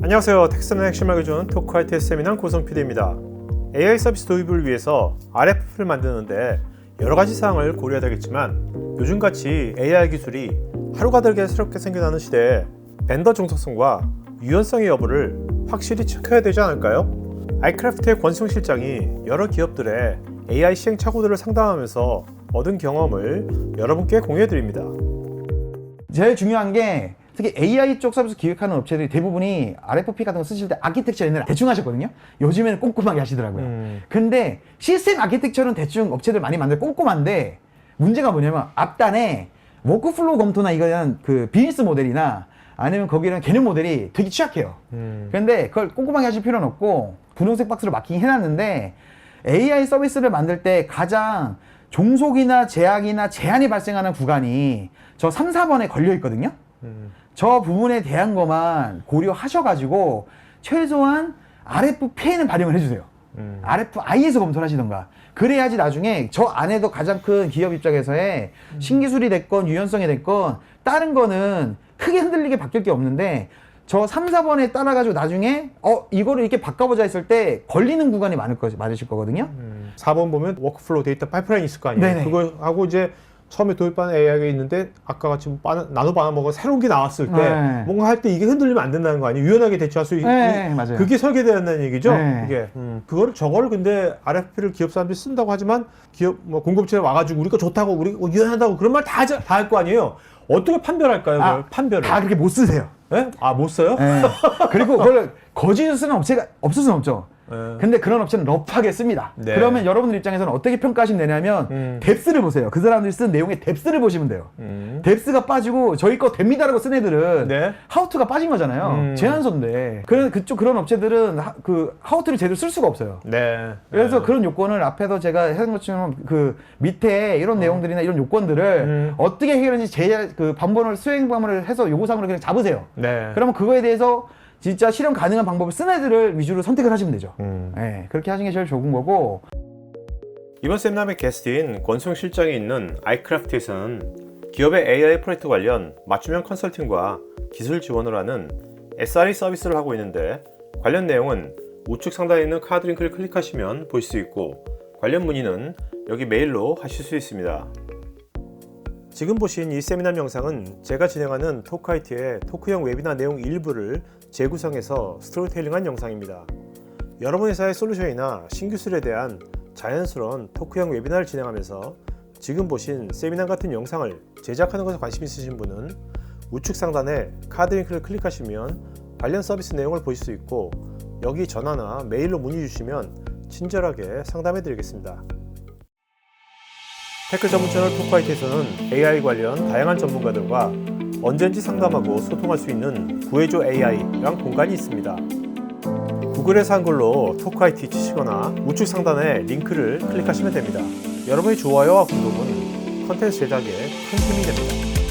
안녕하세요. 텍스트는 핵심 알려주는 토크화이트 세미나 고성 PD입니다. AI 서비스 도입을 위해서 RFP를 만드는데 여러 가지 사항을 고려해야 되겠지만 요즘같이 AI 기술이 하루가 다르게 새롭게 생겨나는 시대에 벤더 정석성과 유연성의 여부를 확실히 체크해야 되지 않을까요? 아이크래프트의 권수영 실장이 여러 기업들의 AI 시행착오들을 상담하면서 얻은 경험을 여러분께 공유해 드립니다. 제일 중요한 게 특히 AI 쪽 서비스 기획하는 업체들이 대부분이 RFP 같은 거 쓰실 때 아키텍처 옛날에 대충 하셨거든요. 요즘에는 꼼꼼하게 하시더라고요. 음. 근데 시스템 아키텍처는 대충 업체들 많이 만들 꼼꼼한데 문제가 뭐냐면 앞단에 워크플로우 검토나 이거는 그 비즈니스 모델이나 아니면 거기는 개념 모델이 되게 취약해요. 음. 근데 그걸 꼼꼼하게 하실 필요는 없고 분홍색 박스로 마킹 해놨는데 AI 서비스를 만들 때 가장 종속이나 제약이나 제한이 발생하는 구간이 저 3, 4번에 걸려 있거든요. 음. 저 부분에 대한 것만 고려하셔가지고 최소한 RFP에는 발령을 해주세요. 음. RFI에서 검토를 하시던가. 그래야지 나중에 저 안에도 가장 큰 기업 입장에서의 신기술이 됐건 유연성이 됐건 다른 거는 크게 흔들리게 바뀔 게 없는데 저 3, 4번에 따라가지고 나중에 어 이거를 이렇게 바꿔보자 했을 때 걸리는 구간이 많을 거 많으실 거거든요. 4번 보면 워크플로우 데이터 파이프라인 있을 거 아니에요. 네네. 그거 하고 이제 처음에 도입한 AI가 있는데 아까 같이 뭐 바나, 나노 바나먹어 새로운 게 나왔을 때 네. 뭔가 할 때 이게 흔들리면 안 된다는 거 아니에요. 유연하게 대처할 수 있, 네, 맞아요. 그게 설계되었다는 얘기죠. 네. 그게 음, 그거를 저거를 근데 RFP를 기업 사람들이 쓴다고 하지만 기업 뭐 공급체에 와가지고 우리가 좋다고 우리 가 유연하다고 그런 말 다 다 할 거 아니에요. 어떻게 판별할까요? 그걸? 판별을? 다 그렇게 못 쓰세요. 예? 아못 써요? 네. 그리고 그걸 거짓을 쓰는 업체가 없을 수는 없죠. 네. 근데 그런 업체는 러프하게 씁니다. 네. 그러면 여러분들 입장에서는 어떻게 평가하시면 되냐면 음. 뎁스를 보세요. 그 사람들이 쓴 내용의 뎁스를 보시면 돼요. 음. 뎁스가 빠지고 저희 거 됩니다라고 쓴 애들은 네. 하우트가 빠진 거잖아요. 음. 제한서인데. 그런 그쪽 그런 업체들은 하, 그 하우트를 제대로 쓸 수가 없어요. 네. 그래서 네. 그런 요건을 앞에서 제가 했던 것처럼 그 밑에 이런 내용들이나 이런 요건들을 음. 어떻게 해결하는지 제 그 반번을 수행 방법을 해서 요구사항을 그냥 잡으세요. 네. 그러면 그거에 대해서 진짜 실현 가능한 방법을 쓴 애들을 위주로 선택을 하시면 되죠. 음. 네, 그렇게 하시는 게 제일 좋은 거고. 이번 세미나의 게스트인 권수영 실장이 있는 아이크래프트에서는 기업의 AI 프로젝트 관련 맞춤형 컨설팅과 기술 지원을 하는 SRE 서비스를 하고 있는데 관련 내용은 우측 상단에 있는 카드 링크를 클릭하시면 볼 수 있고 관련 문의는 여기 메일로 하실 수 있습니다. 지금 보신 이 세미나 영상은 제가 진행하는 토크아이티의 토크형 웨비나 내용 일부를 재구성해서 스토리텔링한 영상입니다. 여러분 회사의 솔루션이나 신기술에 대한 자연스러운 토크형 웨비나를 진행하면서 지금 보신 세미나 같은 영상을 제작하는 것에 관심 있으신 분은 우측 상단에 카드 링크를 클릭하시면 관련 서비스 내용을 보실 수 있고 여기 전화나 메일로 문의 주시면 친절하게 상담해 드리겠습니다. 테크 전문 채널 토크아이트에서는 AI 관련 다양한 전문가들과 언제든지 상담하고 소통할 수 있는 구해줘 AI랑 공간이 있습니다. 구글에서 한글로 토크아이티 치시거나 우측 상단에 링크를 클릭하시면 됩니다. 여러분의 좋아요와 구독은 컨텐츠 제작에 큰 힘이 됩니다.